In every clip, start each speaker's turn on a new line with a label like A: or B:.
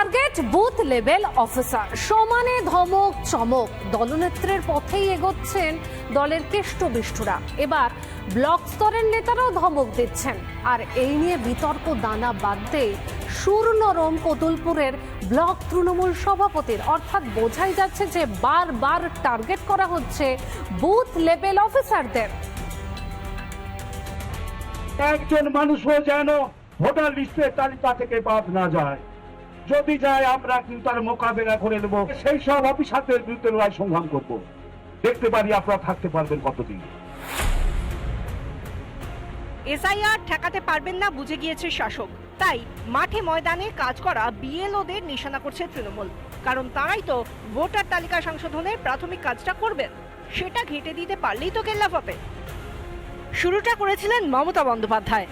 A: Target booth level officer সমানে ধমক, চমক। দলনেত্রের পথেই এগোচ্ছেন দলের কেষ্টবিষ্টুরা এবার ব্লক স্তরের নেতারাও ধমক দিচ্ছেন। আর এই নিয়ে বিতর্ক দানা বাঁধতে সুর নরম কতুলপুরের ব্লক তৃণমূল সভাপতির। অর্থাৎ বোঝাই যাচ্ছে যে বারবার টার্গেট করা হচ্ছে বুথ লেভেল অফিসারদের
B: একজন মানুষও যেন ভোটার লিস্টের তালিকা থেকে বাদ না যায়। যদি যায়, আমরা কিন্তু তার মোকাবেলা করে নেব। সেই সব অফিসারদের বিরুদ্ধে লড়াই সংগ্রাম করব। দেখতে পারি আপনারা থাকতে পারবেন কতদিন।
C: এসআইআর ঠেকাতে পারবেন না বুঝে গিয়েছে শাসক। তাই মাঠে ময়দানে কাজ করা বিএলওদের নিশানা করছে তৃণমূল। কারণ তারাই তো ভোটার তালিকা সংশোধনের প্রাথমিক কাজটা করবেন। সেটা ঘেটে দিতে পারলেই তো কেল্লা পাবে শুরুটা করেছিলেন মমতা বন্দ্যোপাধ্যায়।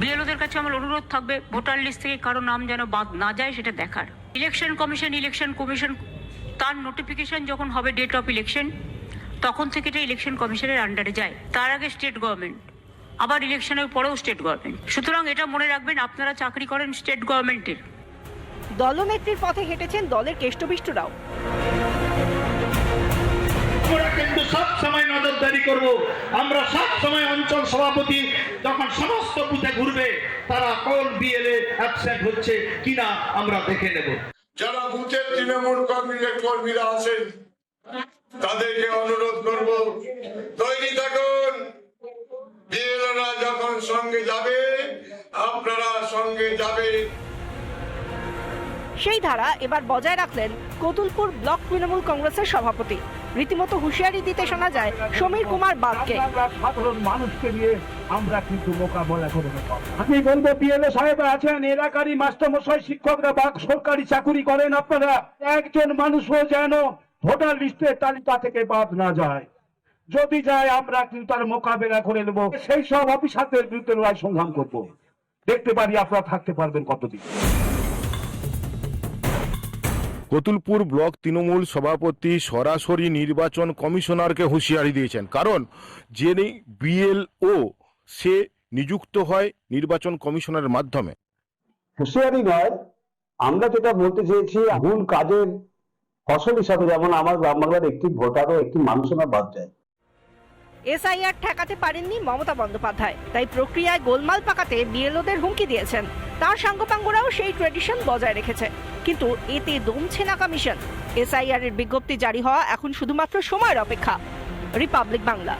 D: বিএলওদের কাছে আমার অনুরোধ থাকবে, ভোটার লিস্ট থেকে কারও নাম যেন বাদ না যায় সেটা দেখার। ইলেকশন কমিশন ইলেকশন কমিশন, তার নোটিফিকেশন যখন হবে ডেট অফ ইলেকশন তখন থেকে এটা ইলেকশন কমিশনের আন্ডারে যায়। তার আগে স্টেট গভর্নমেন্ট আবার ইলেকশনের পরেও স্টেট গভর্নমেন্ট সুতরাং এটা মনে রাখবেন, আপনারা চাকরি করেন স্টেট গভর্নমেন্টের
C: দলনেত্রীর পথে হেঁটেছেন দলের কেষ্টবিষ্টুরাও।
E: করব। আমরা সব সময় অঞ্চল সভাপতি যখন সমস্ত বুথে ঘুরবে তারা কোন বিএলএ অ্যাবসেন্ট হচ্ছে কিনা আমরা দেখে নেব।
F: যারা বুথের তৃণমূল কংগ্রেসের কর্মীরা আছেন তাদেরকে অনুরোধ করব তৈরি থাকুন। বিএলওরা যখন সঙ্গে যাবে আপনারা সঙ্গে যাবে
C: সেই ধারা এবার বজায় রাখলেন কতুলপুর ব্লক তৃণমূল কংগ্রেসের সভাপতি। রীতিমতো হুঁশিয়ারি দিতে শোনা যায় সমীর কুমার বাগকে।
B: সাধারণ মানুষকে নিয়ে আমরা কিন্তু মোকাবেলা আমি বলব সাহেব আছেন, এলাকারই মাস্টারমশাই, শিক্ষকরা সরকারি চাকুরি করেন আপনারা। একজন মানুষও যেন ভোটার লিস্টের তালিকা থেকে বাদ না যায়। যদি যায়, আমরা কিন্তু তার মোকাবেলা করে নেব। সেই সব অফিসারদের বিরুদ্ধে সংগ্রাম করব। দেখতে পারি আপনারা থাকতে পারবেন কতদিন।
G: কতুলপুর ব্লক তৃণমূল সভাপতি সরাসরি নির্বাচন কমিশনারকে হুঁশিয়ারি দিয়েছেন। কারণ যিনি বিএলও সে নিযুক্ত হয় নির্বাচন কমিশনের মাধ্যমে।
H: হুঁশিয়ারি নয়। আমরা যেটা বলতে চেয়েছি ভুল কাজের ফসল হিসাবে যেমন আমার গ্রাম বাংলার একটি ভোটারও একটি মানুষও না বাদ যায়।
C: এসআইআর ঠেকাতে পারেননি মমতা বন্দ্যোপাধ্যায়। তাই প্রক্রিয়ায় গোলমাল পাকাতে বিএলওদের হুমকি দিয়েছেন। তার সাঙ্গপাঙ্গরাও সেই ট্রেডিশন বজায় রেখেছে। কিন্তু এতে দমছে না কমিশন এসআইআর এর বিজ্ঞপ্তি জারি হওয়া এখন শুধুমাত্র সময়ের অপেক্ষা। রিপাবলিক বাংলা।